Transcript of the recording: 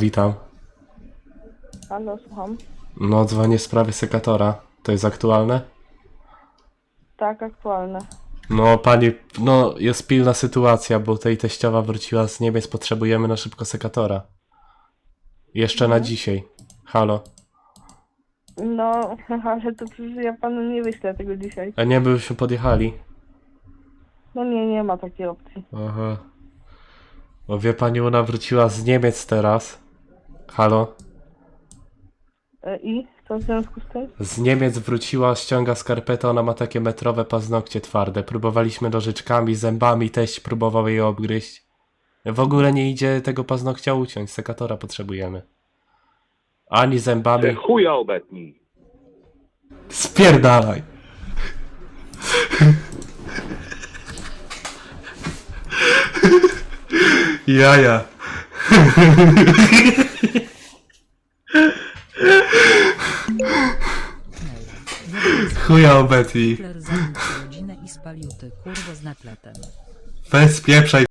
witam. Halo, słucham. No, dzwonię w sprawie sekatora. To jest aktualne? Tak, aktualne. No, pani, no, jest pilna sytuacja, bo tej teściowa wróciła z Niemiec, potrzebujemy na szybko sekatora. Jeszcze na dzisiaj. Halo. No, ale to przecież ja panu nie wyślę tego dzisiaj. A nie byśmy podjechali? No nie, nie ma takiej opcji. Aha. Bo wie pani, ona wróciła z Niemiec teraz. Halo. E, I co w związku z tym? Z Niemiec wróciła, ściąga skarpetę, ona ma takie metrowe paznokcie twarde. Próbowaliśmy nożyczkami, zębami, teść próbował jej obgryźć. W ogóle nie idzie tego paznokcia uciąć, sekatora potrzebujemy. Ani Ty zębami. chuja obetnij. Spierdalaj! Jaja. Chuja obetnij. Hitler rodzinę i spalił ty kurwo z nakletem. Bez pieprzaj